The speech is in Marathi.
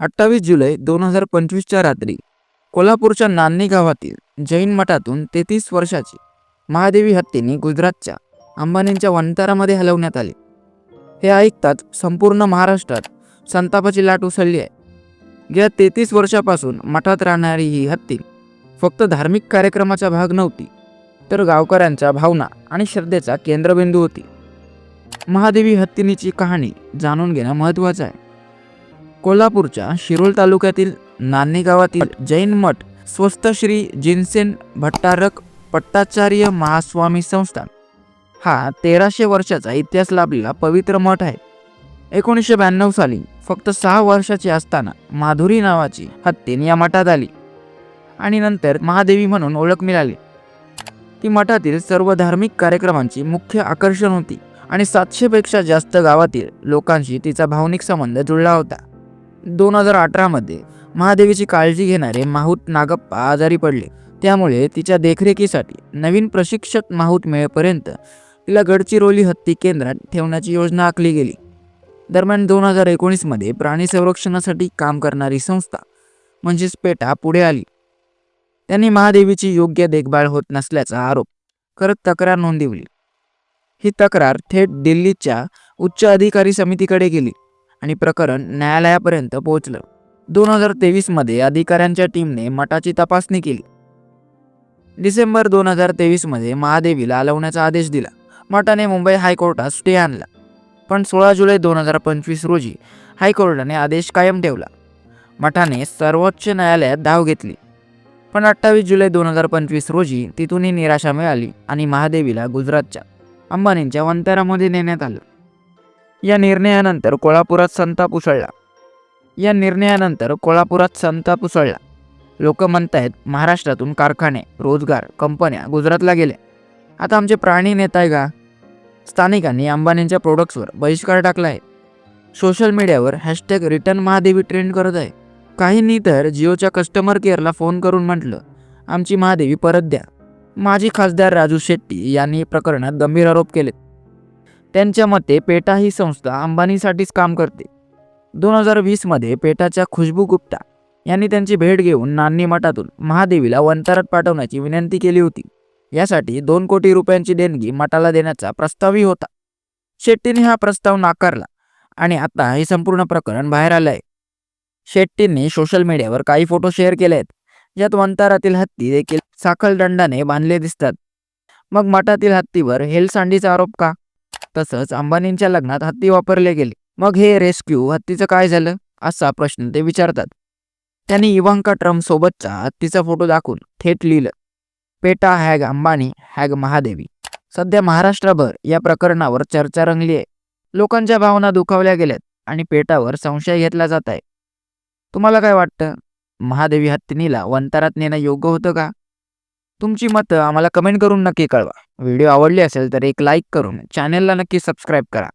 अठ्ठावीस जुलै दोन हजार पंचवीसच्या रात्री कोल्हापूरच्या नान्नी गावातील जैन मठातून तेहतीस वर्षाची महादेवी हत्तीने गुजरातच्या अंबानींच्या वंतारामध्ये हलवण्यात आले. हे ऐकताच संपूर्ण महाराष्ट्रात संतापाची लाट उसळली आहे. गेल्या तेहतीस वर्षापासून मठात राहणारी ही हत्ती फक्त धार्मिक कार्यक्रमाचा भाग नव्हती तर गावकऱ्यांच्या भावना आणि श्रद्धेचा केंद्रबिंदू होती. महादेवी हत्तीनीची कहाणी जाणून घेणं महत्त्वाचं आहे. कोल्हापूरच्या शिरोळ तालुक्यातील नान्नी गावातील जैन मठ स्वस्त श्री जिनसेन भट्टारक पट्टाचार्य महास्वामी संस्थान. हा तेराशे वर्षाचा इतिहास लाभलेला पवित्र मठ आहे. एकोणीसशे ब्याण्णव साली फक्त सहा वर्षाची असताना माधुरी नावाची हत्तीन या मठात आली. आणि नंतर महादेवी म्हणून ओळख मिळाली. ती मठातील सर्व धार्मिक कार्यक्रमांची मुख्य आकर्षण होती आणि सातशेपेक्षा जास्त गावातील लोकांशी तिचा भावनिक संबंध जुळला होता. दोन हजार अठरामध्ये महादेवीची काळजी घेणारे माहूत नागप्पा आजारी पडले. त्यामुळे तिच्या देखरेखीसाठी नवीन प्रशिक्षक माहूत मिळेपर्यंत तिला गडचिरोली हत्ती केंद्रात ठेवण्याची योजना आखली गेली. दरम्यान दोन हजार एकोणीसमध्ये प्राणी संरक्षणासाठी काम करणारी संस्था म्हणजेच पेटा पुढे आली. त्यांनी महादेवीची योग्य देखभाल होत नसल्याचा आरोप करत तक्रार नोंदवली. ही तक्रार थेट दिल्लीच्या उच्च अधिकारी समितीकडे गेली. आणि प्रकरण न्यायालयापर्यंत पोहोचलं. दोन हजार तेवीसमध्ये अधिकाऱ्यांच्या टीमने मठाची तपासणी केली. डिसेंबर दोन हजार तेवीसमध्ये महादेवीला हलवण्याचा आदेश दिला. मठाने मुंबई हायकोर्टात स्टे आणला. पण सोळा जुलै दोन हजार पंचवीस रोजी हायकोर्टाने आदेश कायम ठेवला. मठाने सर्वोच्च न्यायालयात धाव घेतली. पण अठ्ठावीस जुलै दोन हजार पंचवीस रोजी तिथूनही निराशा मिळाली आणि महादेवीला गुजरातच्या अंबानींच्या वंतारामध्ये नेण्यात आलं. या निर्णयानंतर कोल्हापुरात संताप उसळला. या निर्णयानंतर कोल्हापुरात संताप उसळला. लोक म्हणतायत महाराष्ट्रातून कारखाने रोजगार कंपन्या गुजरातला गेले. आता आमचे प्राणी नेत आहे का? स्थानिकांनी अंबानींच्या प्रोडक्ट्सवर बहिष्कार टाकला आहे सोशल मीडियावर हॅशटॅग रिटर्न महादेवी ट्रेंड करत आहे. काहींनी तर जिओच्या कस्टमर केअरला फोन करून म्हटलं आमची महादेवी परत द्या. माजी खासदार राजू शेट्टी यांनी प्रकरणात गंभीर आरोप केले त्यांच्या मते पेटा ही संस्था अंबानीसाठीच काम करते. दोन हजार वीसमध्ये पेटाच्या खुशबू गुप्ता यांनी त्यांची भेट घेऊन नान्नी मठातून महादेवीला वंतारात पाठवण्याची विनंती केली होती. यासाठी दोन कोटी रुपयांची देणगी मठाला देण्याचा प्रस्तावही होता. शेट्टीने हा प्रस्ताव नाकारला आणि आता हे संपूर्ण प्रकरण बाहेर आलं आहे. शेट्टींनी सोशल मीडियावर काही फोटो शेअर केले आहेत. ज्यात वंतारातील हत्ती देखील साखळदंडाने बांधले दिसतात. मग मठातील हत्तीवर हेलसांडीचा आरोप का? तसंच अंबानींच्या लग्नात हत्ती वापरले गेले. मग हे रेस्क्यू हत्तीचं काय झालं? असा प्रश्न ते विचारतात. त्यांनी इवांका ट्रम्प सोबतचा हत्तीचा फोटो दाखवून थेट लिहिलं. PETA hug Ambani hug Mahadevi. सध्या महाराष्ट्रभर या प्रकरणावर चर्चा रंगली आहे. लोकांच्या भावना दुखावल्या गेल्यात आणि पेटावर संशय घेतला जात आहे. तुम्हाला काय वाटतं? महादेवी हत्तीनीला वंतारात नेणं योग्य होतं का? तुमची मतं आम्हाला कमेंट करून नक्की कळवा. व्हिडिओ आवडली असेल तर एक लाईक करून चॅनेलला नक्की सबस्क्राईब करा.